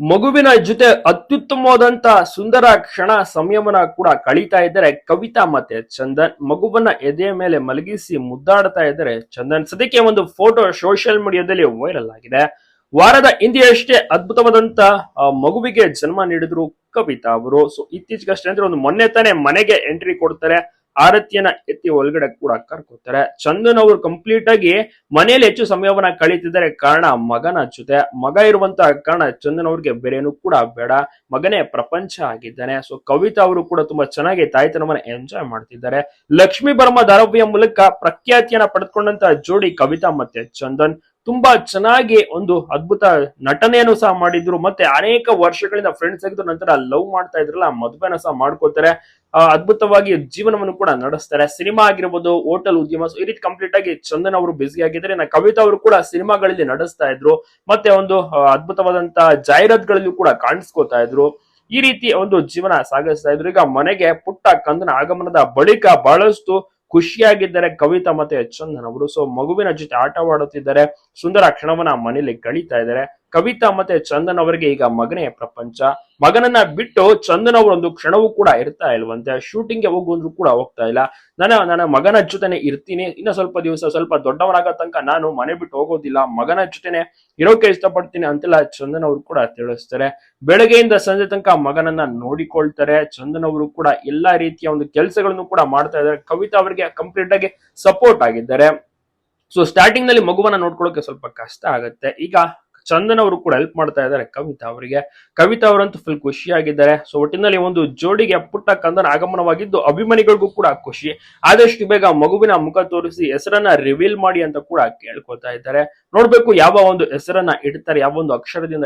ಮಗುವಿನ ಜೊತೆ ಅತ್ಯುತ್ತಮವಾದಂತ ಸುಂದರ ಕ್ಷಣ ಸಂಯಮನ ಕೂಡ ಕಳೀತಾ ಇದ್ದಾರೆ. ಕವಿತಾ ಮತ್ತೆ ಚಂದನ್ ಮಗುವನ್ನ ಎದೆಯ ಮೇಲೆ ಮಲಗಿಸಿ ಮುದ್ದಾಡ್ತಾ ಇದ್ದಾರೆ ಚಂದನ್. ಸದ್ಯಕ್ಕೆ ಒಂದು ಫೋಟೋ ಸೋಷಿಯಲ್ ಮೀಡಿಯಾದಲ್ಲಿ ವೈರಲ್ ಆಗಿದೆ. ವಾರದ ಹಿಂದೆಯಷ್ಟೇ ಅದ್ಭುತವಾದಂತ ಮಗುವಿಗೆ ಜನ್ಮ ನೀಡಿದ್ರು ಕವಿತಾ ಅವರು. ಸೊ ಇತ್ತೀಚೆಗಷ್ಟೇ ಅಂದ್ರೆ ಒಂದು ಮೊನ್ನೆ ತಾನೇ ಮನೆಗೆ ಎಂಟ್ರಿ ಕೊಡ್ತಾರೆ. ಆರತಿಯನ್ನ ಎತ್ತಿ ಒಳಗಡೆ ಕೂಡ ಕರ್ಕೋತಾರೆ. ಚಂದನ್ ಅವರು ಕಂಪ್ಲೀಟ್ ಆಗಿ ಮನೆಯಲ್ಲಿ ಹೆಚ್ಚು ಸಮಯವನ್ನ ಕಳೀತಿದ್ದಾರೆ. ಕಾರಣ ಮಗನ ಜೊತೆ. ಮಗ ಇರುವಂತಹ ಕಾರಣ ಚಂದನ್ ಅವ್ರಿಗೆ ಬೇರೇನು ಕೂಡ ಬೇಡ. ಮಗನೇ ಪ್ರಪಂಚ ಆಗಿದ್ದಾನೆ. ಸೊ ಕವಿತಾ ಅವರು ಕೂಡ ತುಂಬಾ ಚೆನ್ನಾಗಿ ತಾಯ್ತನವನ್ನ ಎಂಜಾಯ್ ಮಾಡ್ತಿದ್ದಾರೆ. ಲಕ್ಷ್ಮೀ ಬರ್ಮ ಧಾರಾವಿಯ ಮೂಲಕ ಪ್ರಖ್ಯಾತಿಯನ್ನ ಪಡೆದುಕೊಂಡಂತ ಜೋಡಿ ಕವಿತಾ ಮತ್ತೆ ಚಂದನ್ ತುಂಬಾ ಚೆನ್ನಾಗಿ ಒಂದು ಅದ್ಭುತ ನಟನೆಯನ್ನು ಸಹ ಮಾಡಿದ್ರು. ಮತ್ತೆ ಅನೇಕ ವರ್ಷಗಳಿಂದ ಫ್ರೆಂಡ್ಸ್ ಆಗಿದ್ರು ನಂತರ ಲವ್ ಮಾಡ್ತಾ ಇದ್ರಲ್ಲ, ಮದುವೆನ ಸಹ ಮಾಡ್ಕೋತಾರೆ. ಅದ್ಭುತವಾಗಿ ಜೀವನವನ್ನು ಕೂಡ ನಡೆಸ್ತಾರೆ. ಸಿನಿಮಾ ಆಗಿರ್ಬೋದು, ಹೋಟೆಲ್ ಉದ್ಯಮ ಈ ರೀತಿ ಕಂಪ್ಲೀಟ್ ಆಗಿ ಚಂದನ್ ಅವರು ಬಿಸಿ ಆಗಿದ್ದಾರೆ. ನಾ ಕವಿತಾ ಅವರು ಕೂಡ ಸಿನಿಮಾಗಳಲ್ಲಿ ನಡೆಸ್ತಾ ಇದ್ರು. ಮತ್ತೆ ಒಂದು ಅದ್ಭುತವಾದಂತಹ ಜಾಹೀರಾತುಗಳಲ್ಲೂ ಕೂಡ ಕಾಣಿಸ್ಕೋತಾ ಇದ್ರು. ಈ ರೀತಿ ಒಂದು ಜೀವನ ಸಾಗಿಸ್ತಾ ಇದ್ರು. ಈಗ ಮನೆಗೆ ಪುಟ್ಟ ಕಂದನ ಆಗಮನದ ಬಳಿಕ ಬಹಳಷ್ಟು ಖುಷಿಯಾಗಿದ್ದಾರೆ ಕವಿತಾ ಮತ್ತೆ ಚಂದನ್ ಅವರು. ಸೊ ಮಗುವಿನ ಜೊತೆ ಆಟವಾಡುತ್ತಿದ್ದಾರೆ. ಸುಂದರ ಕ್ಷಣವನ್ನ ಮನೆಯಲ್ಲಿ ಕಳೀತಾ ಇದ್ದಾರೆ. ಕವಿತಾ ಮತ್ತೆ ಚಂದನ್ ಅವರಿಗೆ ಈಗ ಮಗನೇ ಪ್ರಪಂಚ. ಮಗನನ್ನ ಬಿಟ್ಟು ಚಂದನ್ ಅವರು ಒಂದು ಕ್ಷಣವೂ ಕೂಡ ಇರ್ತಾ ಇಲ್ವಂತೆ. ಶೂಟಿಂಗ್ಗೆ ಹೋಗುವಂದ್ರು ಕೂಡ ಹೋಗ್ತಾ ಇಲ್ಲ. ನಾನು ನನ್ನ ಮಗನ ಜೊತೆನೆ ಇರ್ತೀನಿ. ಇನ್ನ ಸ್ವಲ್ಪ ದಿವಸ ಸ್ವಲ್ಪ ದೊಡ್ಡವನಾಗ ತನಕ ನಾನು ಮನೆ ಬಿಟ್ಟು ಹೋಗೋದಿಲ್ಲ. ಮಗನ ಜೊತೆನೆ ಇರೋಕೆ ಇಷ್ಟಪಡ್ತೀನಿ ಅಂತೆಲ್ಲ ಚಂದನ್ ಅವರು ಕೂಡ ತಿಳಿಸ್ತಾರೆ. ಬೆಳಗ್ಗೆಯಿಂದ ಸಂಜೆ ತನಕ ಮಗನನ್ನ ನೋಡಿಕೊಳ್ತಾರೆ. ಚಂದನ್ ಅವರು ಕೂಡ ಎಲ್ಲಾ ರೀತಿಯ ಒಂದು ಕೆಲಸಗಳನ್ನು ಕೂಡ ಮಾಡ್ತಾ ಇದ್ದಾರೆ. ಕವಿತಾ ಅವರಿಗೆ ಕಂಪ್ಲೀಟ್ ಆಗಿ ಸಪೋರ್ಟ್ ಆಗಿದ್ದಾರೆ. ಸೊ ಸ್ಟಾರ್ಟಿಂಗ್ನಲ್ಲಿ ಮಗುವನ್ನ ನೋಡ್ಕೊಳ್ಳೋಕೆ ಸ್ವಲ್ಪ ಕಷ್ಟ ಆಗುತ್ತೆ. ಈಗ ಚಂದನ್ ಅವರು ಕೂಡ ಹೆಲ್ಪ್ ಮಾಡ್ತಾ ಇದ್ದಾರೆ. ಕವಿತಾ ಅವರಿಗೆ. ಕವಿತಾ ಅವರಂತೂ ಫುಲ್ ಖುಷಿಯಾಗಿದ್ದಾರೆ ಸೊ ಒಟ್ಟಿನಲ್ಲಿ ಒಂದು ಜೋಡಿಗೆ ಪುಟ್ಟ ಕಂದನ ಆಗಮನವಾಗಿದ್ದು ಅಭಿಮಾನಿಗಳಿಗೂ ಕೂಡ ಖುಷಿ. ಆದಷ್ಟು ಬೇಗ ಮಗುವಿನ ಮುಖ ತೋರಿಸಿ ಹೆಸರನ್ನ ರಿವೀಲ್ ಮಾಡಿ ಅಂತ ಕೂಡ ಕೇಳ್ಕೊತಾ ಇದ್ದಾರೆ. ನೋಡ್ಬೇಕು ಯಾವ ಒಂದು ಹೆಸರನ್ನ ಇಡ್ತಾರೆ, ಯಾವ ಒಂದು ಅಕ್ಷರದಿಂದ